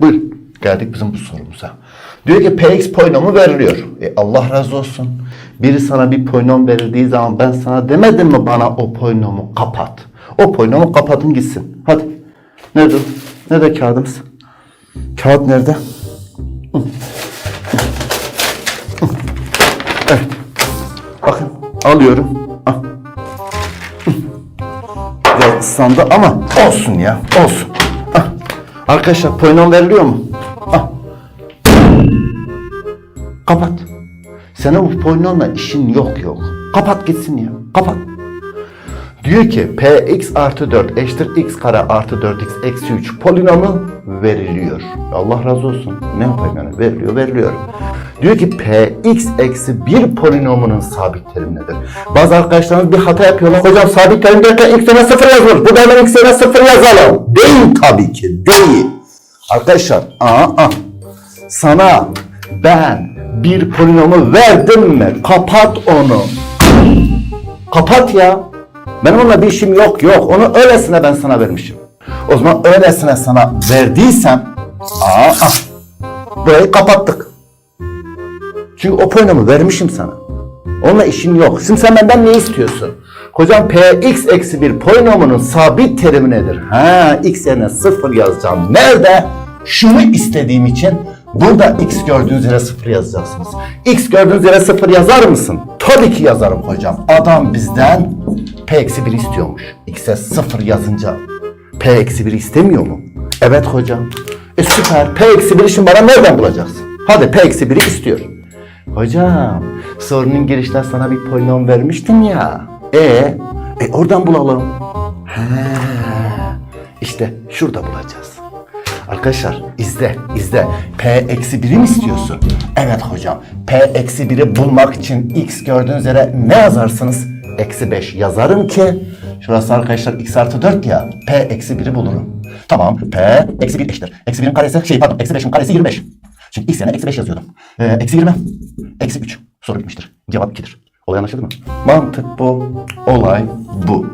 Buyur. Geldik bizim bu sorumuza. Diyor ki px polinomu veriliyor. E Allah razı olsun. Biri sana bir polinom verildiği zaman ben sana demedim mi bana o polinomu kapat. O polinomu kapatın gitsin. Hadi. Nerede? Nerede kağıdımız? Kağıt nerede? Evet. Bakın alıyorum. Ah. Biraz ıslandı ama olsun ya olsun. Arkadaşlar polinom veriliyor mu? Ah. Kapat. Senin bu polinomla işin yok yok. Kapat gitsin ya. Kapat. Diyor ki px artı 4 eşittir x kare artı 4x eksi 3 polinomu veriliyor. Allah razı olsun. Ne yapayım yani? Veriliyor, veriliyor. Diyor ki px eksi 1 polinomunun sabit terimi nedir? Bazı arkadaşlarımız bir hata yapıyorlar. Hocam sabit terim derken x yerine 0 yazılır. Burada hemen x yerine 0 yazalım. Değil tabii ki. Değil. Arkadaşlar aa, sana ben bir polinomu verdim mi? Kapat onu. Kapat ya. Benim onunla bir işim yok yok. Onu öylesine ben sana vermişim. O zaman öylesine sana verdiysem aa burayı kapattık. Çünkü o polinomu vermişim sana. Onunla işin yok. Şimdi sen benden ne istiyorsun? Kocam px eksi bir polinomunun sabit terimi nedir? Ha x yerine sıfır yazacağım. Nerede? Şunu istediğim için burada x gördüğünüz yere sıfır yazacaksınız. x gördüğünüz yere sıfır yazar mısın? Tabii ki yazarım hocam. Adam bizden p eksi bir istiyormuş. x'e sıfır yazınca p eksi bir istemiyor mu? Evet hocam. E süper. P eksi biri şimdi bana nereden bulacaksın? Hadi P eksi biri istiyor. Hocam sorunun girişten sana bir polinom vermiştim ya. E, e oradan bulalım. He, işte şurada bulacağız. Arkadaşlar izle izle. P eksi biri mi istiyorsun? Evet hocam. P eksi 1'i bulmak için x gördüğünüz yere ne yazarsınız? Eksi 5 yazarım ki şurası arkadaşlar x artı 4 ya. P eksi 1'i bulurum. Tamam. P eksi 1 eşittir. Eksi 1'in karesi şey pardon eksi 5'in karesi 25. Şimdi x yerine eksi 5 yazıyordum. Ee, eksi 20. Eksi 3. Soru bitmiştir. Cevap 2'dir. Olay anlaşıldı mı? Mantık bu. Olay bu.